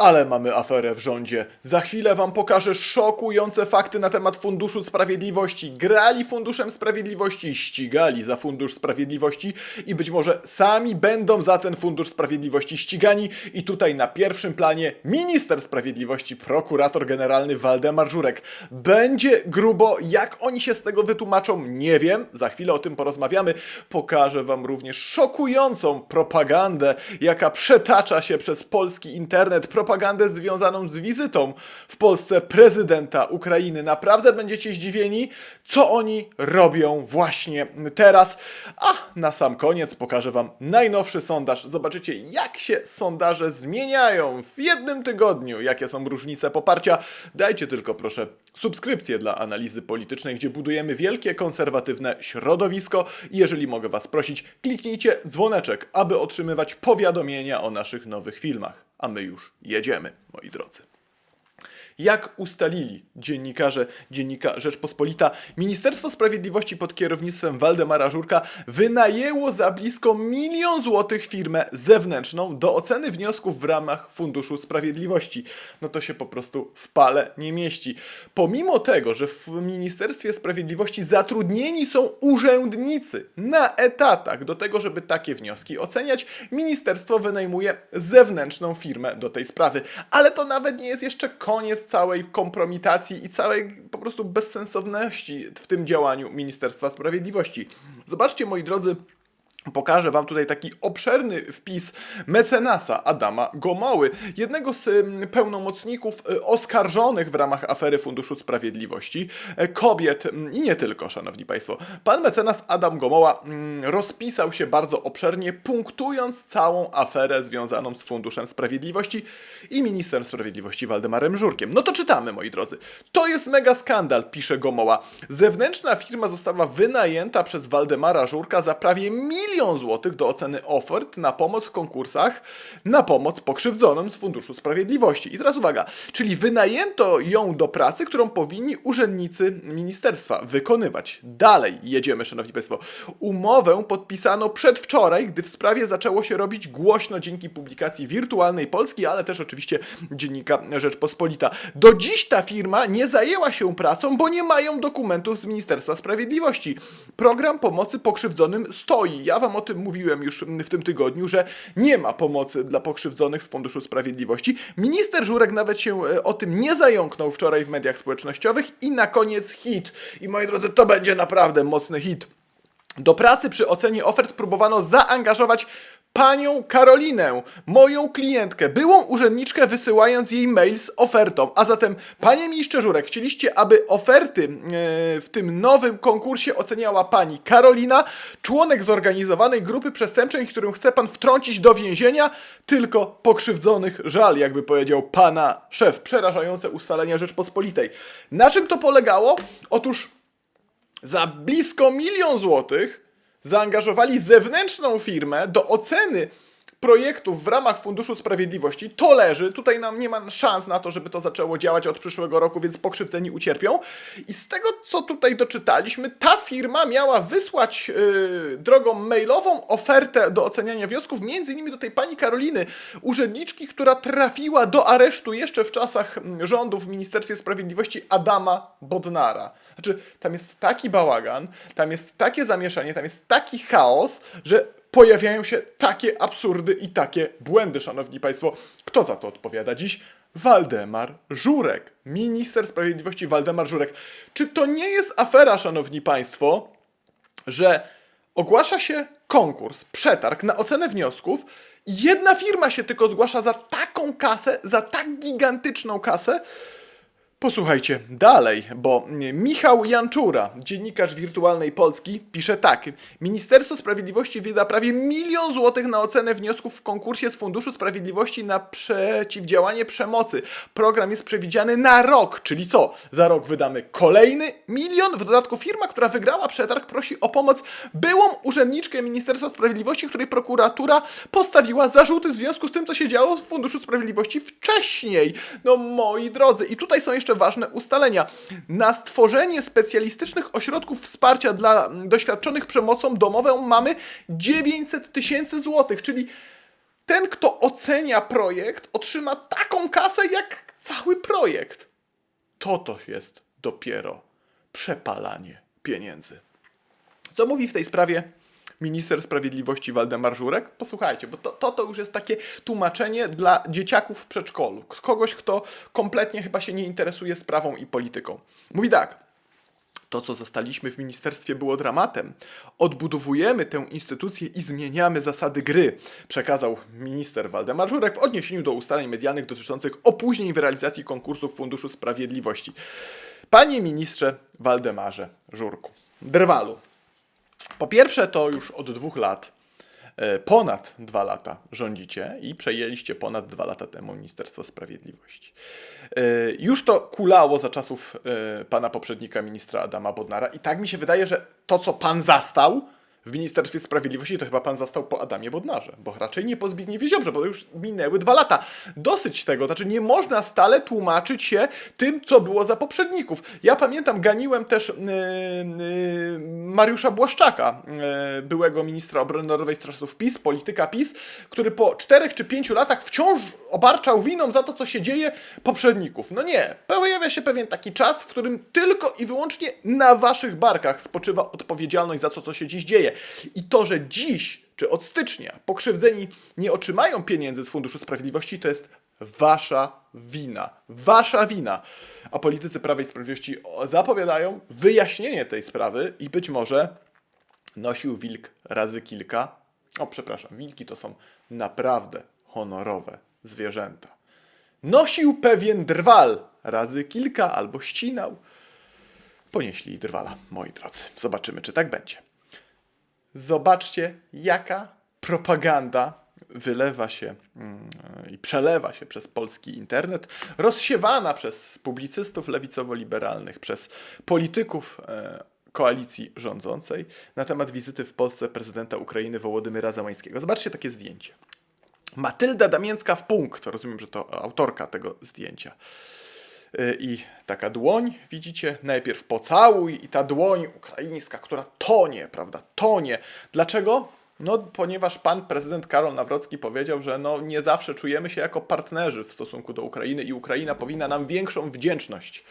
Ale mamy aferę w rządzie. Za chwilę wam pokażę szokujące fakty na temat Funduszu Sprawiedliwości. Grali Funduszem Sprawiedliwości, ścigali za Fundusz Sprawiedliwości i być może sami będą za ten Fundusz Sprawiedliwości ścigani. I tutaj na pierwszym planie minister sprawiedliwości, prokurator generalny Waldemar Żurek. Będzie grubo, jak oni się z tego wytłumaczą, nie wiem. Za chwilę o tym porozmawiamy. Pokażę wam również szokującą propagandę, jaka przetacza się przez polski internet. Propagandę związaną z wizytą w Polsce prezydenta Ukrainy. Naprawdę będziecie zdziwieni, co oni robią właśnie teraz. A na sam koniec pokażę wam najnowszy sondaż. Zobaczycie, jak się sondaże zmieniają w jednym tygodniu, jakie są różnice poparcia. Dajcie tylko proszę subskrypcję dla analizy politycznej, gdzie budujemy wielkie konserwatywne środowisko. Jeżeli mogę was prosić, kliknijcie dzwoneczek, aby otrzymywać powiadomienia o naszych nowych filmach. A my już jedziemy, moi drodzy. Jak ustalili dziennikarze Dziennika Rzeczpospolita, Ministerstwo Sprawiedliwości pod kierownictwem Waldemara Żurka wynajęło za blisko milion złotych firmę zewnętrzną do oceny wniosków w ramach Funduszu Sprawiedliwości. No to się po prostu w pale nie mieści. Pomimo tego, że w Ministerstwie Sprawiedliwości zatrudnieni są urzędnicy na etatach do tego, żeby takie wnioski oceniać, ministerstwo wynajmuje zewnętrzną firmę do tej sprawy. Ale to nawet nie jest jeszcze koniec całej kompromitacji i całej po prostu bezsensowności w tym działaniu Ministerstwa Sprawiedliwości. Zobaczcie, moi drodzy, Pokażę Wam tutaj taki obszerny wpis mecenasa Adama Gomoły, jednego z pełnomocników y, oskarżonych w ramach afery Funduszu Sprawiedliwości, e, kobiet i nie tylko, Szanowni Państwo. Pan mecenas Adam Gomoła rozpisał się bardzo obszernie, punktując całą aferę związaną z Funduszem Sprawiedliwości i ministrem sprawiedliwości Waldemarem Żurkiem. No to czytamy, moi drodzy. To jest mega skandal, pisze Gomoła. Zewnętrzna firma została wynajęta przez Waldemara Żurka za prawie milion złotych do oceny ofert na pomoc w konkursach, na pomoc pokrzywdzonym z Funduszu Sprawiedliwości. I teraz uwaga, czyli wynajęto ją do pracy, którą powinni urzędnicy ministerstwa wykonywać. Dalej jedziemy, szanowni państwo. Umowę podpisano przedwczoraj, gdy w sprawie zaczęło się robić głośno dzięki publikacji wirtualnej Polski, ale też oczywiście dziennika Rzeczpospolita. Do dziś ta firma nie zajęła się pracą, bo nie mają dokumentów z Ministerstwa Sprawiedliwości. Program pomocy pokrzywdzonym stoi. Ja wam o tym mówiłem już w tym tygodniu, że nie ma pomocy dla pokrzywdzonych z Funduszu Sprawiedliwości. Minister Żurek nawet się e, o tym nie zająknął wczoraj w mediach społecznościowych i na koniec hit. I moi drodzy, to będzie naprawdę mocny hit. Do pracy przy ocenie ofert próbowano zaangażować panią Karolinę, moją klientkę, byłą urzędniczkę, wysyłając jej mail z ofertą. A zatem, panie ministrze Żurek, chcieliście, aby oferty e, w tym nowym konkursie oceniała pani Karolina, członek zorganizowanej grupy przestępczej, którą chce pan wtrącić do więzienia, tylko pokrzywdzonych żal, jakby powiedział pana szef. Przerażające ustalenia Rzeczpospolitej. Na czym to polegało? Otóż za blisko milion złotych zaangażowali zewnętrzną firmę do oceny projektów w ramach Funduszu Sprawiedliwości. To leży, tutaj nam nie ma szans na to, żeby to zaczęło działać od przyszłego roku, więc pokrzywdzeni ucierpią. I z tego, co tutaj doczytaliśmy, ta firma miała wysłać yy, drogą mailową ofertę do oceniania wniosków, między innymi do tej pani Karoliny, urzędniczki, która trafiła do aresztu jeszcze w czasach mm, rządów w Ministerstwie Sprawiedliwości Adama Bodnara. Znaczy, tam jest taki bałagan, tam jest takie zamieszanie, tam jest taki chaos, że pojawiają się takie absurdy i takie błędy, szanowni państwo. Kto za to odpowiada dziś? Waldemar Żurek, minister sprawiedliwości Waldemar Żurek. Czy to nie jest afera, szanowni państwo, że ogłasza się konkurs, przetarg na ocenę wniosków i jedna firma się tylko zgłasza za taką kasę, za tak gigantyczną kasę, Posłuchajcie dalej, bo Michał Janczura, dziennikarz wirtualnej Polski, pisze tak. Ministerstwo Sprawiedliwości wyda prawie milion złotych na ocenę wniosków w konkursie z Funduszu Sprawiedliwości na przeciwdziałanie przemocy. Program jest przewidziany na rok, czyli co? Za rok wydamy kolejny milion. W dodatku firma, która wygrała przetarg, prosi o pomoc byłą urzędniczkę Ministerstwa Sprawiedliwości, której prokuratura postawiła zarzuty w związku z tym, co się działo w Funduszu Sprawiedliwości wcześniej. No moi drodzy, i tutaj są jeszcze ważne ustalenia. Na stworzenie specjalistycznych ośrodków wsparcia dla mm, doświadczonych przemocą domową mamy 900 tysięcy złotych, czyli ten, kto ocenia projekt, otrzyma taką kasę jak cały projekt. To to jest dopiero przepalanie pieniędzy. Co mówi w tej sprawie minister sprawiedliwości Waldemar Żurek? Posłuchajcie, bo to, to, to już jest takie tłumaczenie dla dzieciaków w przedszkolu. Kogoś, kto kompletnie chyba się nie interesuje sprawą i polityką. Mówi tak. To, co zastaliśmy w ministerstwie, było dramatem. Odbudowujemy tę instytucję i zmieniamy zasady gry, przekazał minister Waldemar Żurek w odniesieniu do ustaleń medialnych dotyczących opóźnień w realizacji konkursów Funduszu Sprawiedliwości. Panie ministrze Waldemarze Żurku, drwalu. Po pierwsze, to już od dwóch lat, e, ponad dwa lata rządzicie i przejęliście ponad dwa lata temu Ministerstwo Sprawiedliwości. E, Już to kulało za czasów e, pana poprzednika, ministra Adama Bodnara, i tak mi się wydaje, że to, co pan zastał w Ministerstwie Sprawiedliwości, to chyba pan zastał po Adamie Bodnarze, bo raczej nie po Zbigniewie Ziobrze, bo już minęły dwa lata. Dosyć tego, znaczy nie można stale tłumaczyć się tym, co było za poprzedników. Ja pamiętam, ganiłem też yy, yy, Mariusza Błaszczaka, yy, byłego ministra obrony narodowej z czasów PiS, polityka PiS, który po czterech czy pięciu latach wciąż obarczał winą za to, co się dzieje poprzedników. No nie, pojawia się pewien taki czas, w którym tylko i wyłącznie na waszych barkach spoczywa odpowiedzialność za to, co się dziś dzieje. I to, że dziś czy od stycznia pokrzywdzeni nie otrzymają pieniędzy z Funduszu Sprawiedliwości, to jest wasza wina. Wasza wina. A politycy Prawa i Sprawiedliwości zapowiadają wyjaśnienie tej sprawy i być może nosił wilk razy kilka. O, przepraszam, wilki to są naprawdę honorowe zwierzęta. Nosił pewien drwal razy kilka albo ścinał. Ponieśli drwala, moi drodzy. Zobaczymy, czy tak będzie. Zobaczcie, jaka propaganda wylewa się mm, i przelewa się przez polski internet, rozsiewana przez publicystów lewicowo-liberalnych, przez polityków e, koalicji rządzącej na temat wizyty w Polsce prezydenta Ukrainy Wołodymyra Załańskiego. Zobaczcie takie zdjęcie. Matylda Damięcka w punkt, rozumiem, że to autorka tego zdjęcia. Y, I taka dłoń, widzicie, najpierw pocałuj i ta dłoń ukraińska, która tonie, prawda, tonie. Dlaczego? No, ponieważ pan prezydent Karol Nawrocki powiedział, że no, nie zawsze czujemy się jako partnerzy w stosunku do Ukrainy i Ukraina powinna nam większą wdzięczność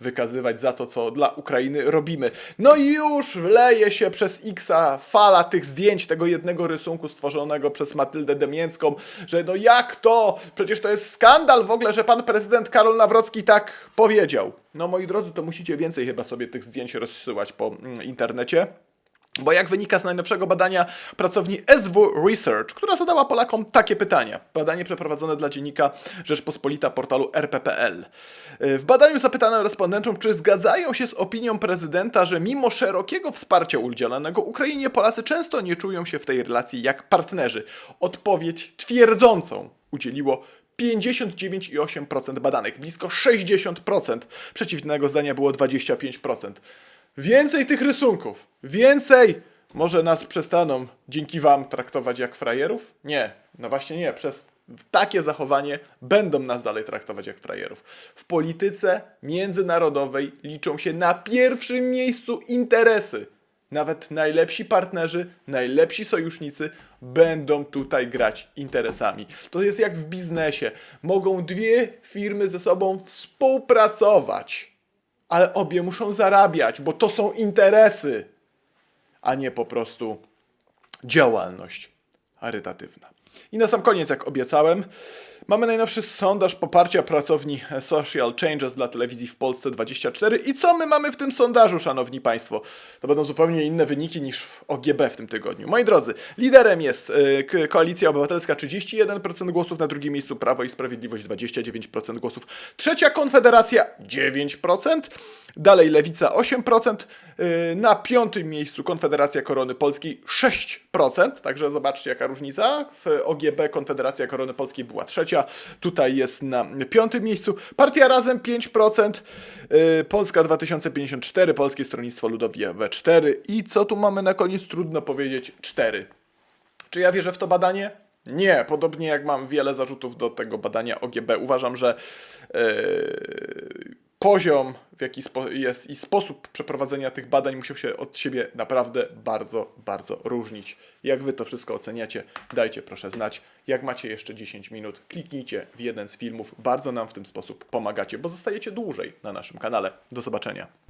wykazywać za to, co dla Ukrainy robimy. No i już wleje się przez Xa fala tych zdjęć, tego jednego rysunku stworzonego przez Matyldę Demięcką, że no jak to? Przecież to jest skandal w ogóle, że pan prezydent Karol Nawrocki tak powiedział. No moi drodzy, to musicie więcej chyba sobie tych zdjęć rozsyłać po mm, internecie. Bo jak wynika z najnowszego badania pracowni SW Research, która zadała Polakom takie pytania. Badanie przeprowadzone dla dziennika Rzeczpospolita portalu RPPL. W badaniu zapytano respondentów, czy zgadzają się z opinią prezydenta, że mimo szerokiego wsparcia udzielanego Ukrainie, Polacy często nie czują się w tej relacji jak partnerzy. Odpowiedź twierdzącą udzieliło 59,8% badanych, blisko 60%. Przeciwnego zdania było 25%. Więcej tych rysunków, więcej! Może nas przestaną dzięki Wam traktować jak frajerów? Nie, no właśnie nie. Przez takie zachowanie będą nas dalej traktować jak frajerów. W polityce międzynarodowej liczą się na pierwszym miejscu interesy. Nawet najlepsi partnerzy, najlepsi sojusznicy będą tutaj grać interesami. To jest jak w biznesie. Mogą dwie firmy ze sobą współpracować, ale obie muszą zarabiać, bo to są interesy, a nie po prostu działalność charytatywna. I na sam koniec, jak obiecałem, mamy najnowszy sondaż poparcia pracowni Social Changes dla telewizji w Polsce 24. I co my mamy w tym sondażu, szanowni państwo? To będą zupełnie inne wyniki niż w OGB w tym tygodniu. Moi drodzy, liderem jest y, Koalicja Obywatelska 31% głosów, na drugim miejscu Prawo i Sprawiedliwość 29% głosów, trzecia Konfederacja 9%, dalej Lewica 8%, y, na piątym miejscu Konfederacja Korony Polskiej 6%, także zobaczcie jaka różnica. W OGB Konfederacja Korony Polskiej była trzecia, tutaj jest na piątym miejscu. Partia Razem 5%, y, Polska 2054, Polskie Stronnictwo Ludowe 4 i co tu mamy na koniec? Trudno powiedzieć 4. Czy ja wierzę w to badanie? Nie, podobnie jak mam wiele zarzutów do tego badania OGB. Uważam, że yy, poziom, w jaki jest i sposób przeprowadzenia tych badań musiał się od siebie naprawdę bardzo, bardzo różnić. Jak wy to wszystko oceniacie, dajcie proszę znać. Jak macie jeszcze 10 minut, kliknijcie w jeden z filmów. Bardzo nam w ten sposób pomagacie, bo zostajecie dłużej na naszym kanale. Do zobaczenia.